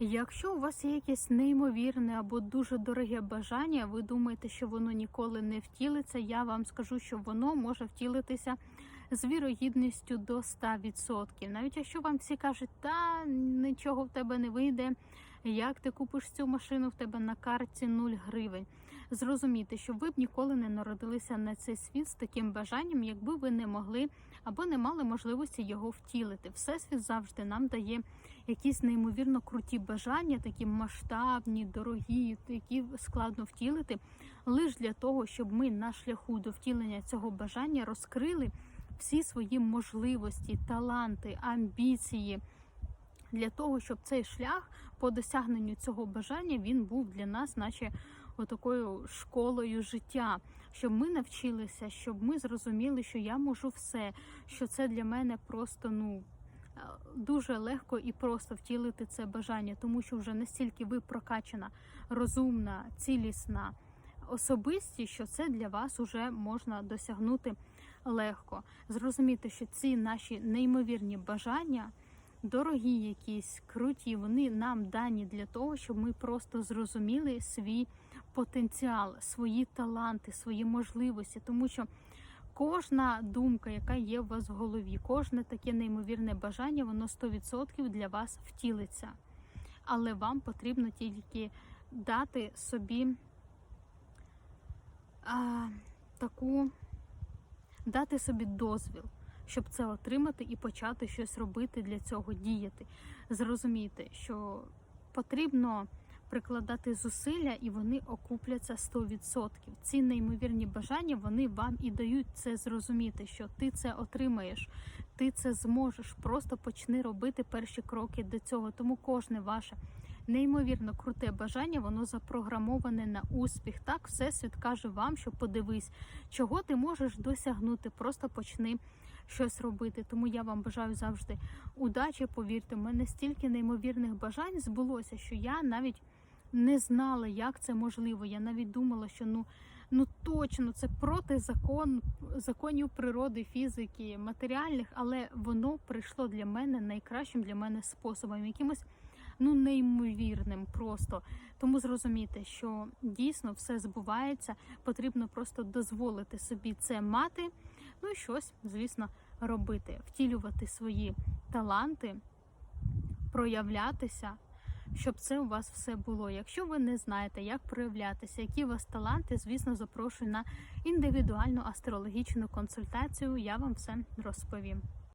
Якщо у вас є якесь неймовірне або дуже дороге бажання, ви думаєте, що воно ніколи не втілиться, я вам скажу, що воно може втілитися з вірогідністю до 100%. Навіть якщо вам всі кажуть, та нічого в тебе не вийде, як ти купиш цю машину, в тебе на карті 0 гривень. Зрозумійте, що ви б ніколи не народилися на цей світ з таким бажанням, якби ви не могли або не мали можливості його втілити. Всесвіт завжди нам дає якісь неймовірно круті бажання, такі масштабні, дорогі, які складно втілити, лише для того, щоб ми на шляху до втілення цього бажання розкрили всі свої можливості, таланти, амбіції. Для того, щоб цей шлях по досягненню цього бажання він був для нас, наче отакою школою життя, щоб ми навчилися, щоб ми зрозуміли, що я можу все, що це для мене просто ну е, дуже легко і просто втілити це бажання, тому що вже настільки ви прокачана, розумна, цілісна особистість, що це для вас уже можна досягнути легко. Зрозуміти, що ці наші неймовірні бажання. Дорогі, якісь круті, вони нам дані для того, щоб ми просто зрозуміли свій потенціал, свої таланти, свої можливості, тому що кожна думка, яка є у вас в голові, кожне таке неймовірне бажання, воно 100% для вас втілиться. Але вам потрібно тільки дати собі а, таку, дати собі дозвіл. Щоб це отримати і почати щось робити для цього діяти. Зрозумійте, що потрібно прикладати зусилля, і вони окупляться 100%. Ці неймовірні бажання вони вам і дають це зрозуміти, що ти це отримаєш, ти це зможеш. Просто почни робити перші кроки до цього. Тому кожне ваше неймовірно круте бажання, воно запрограмоване на успіх. Так, всесвіт каже вам, що подивись, чого ти можеш досягнути. Просто почни щось робити. Тому я вам бажаю завжди удачі. Повірте, у мене стільки неймовірних бажань збулося, що я навіть не знала, як це можливо. Я навіть думала, що ну ну точно це проти закон, законів природи, фізики, матеріальних, але воно прийшло для мене найкращим для мене способом, якимось ну неймовірним просто. Тому зрозумійте, що дійсно все збувається, потрібно просто дозволити собі це мати. Ну і щось, звісно, робити, втілювати свої таланти, проявлятися, щоб це у вас все було. Якщо ви не знаєте, як проявлятися, які у вас таланти, звісно, запрошую на індивідуальну астрологічну консультацію. Я вам все розповім.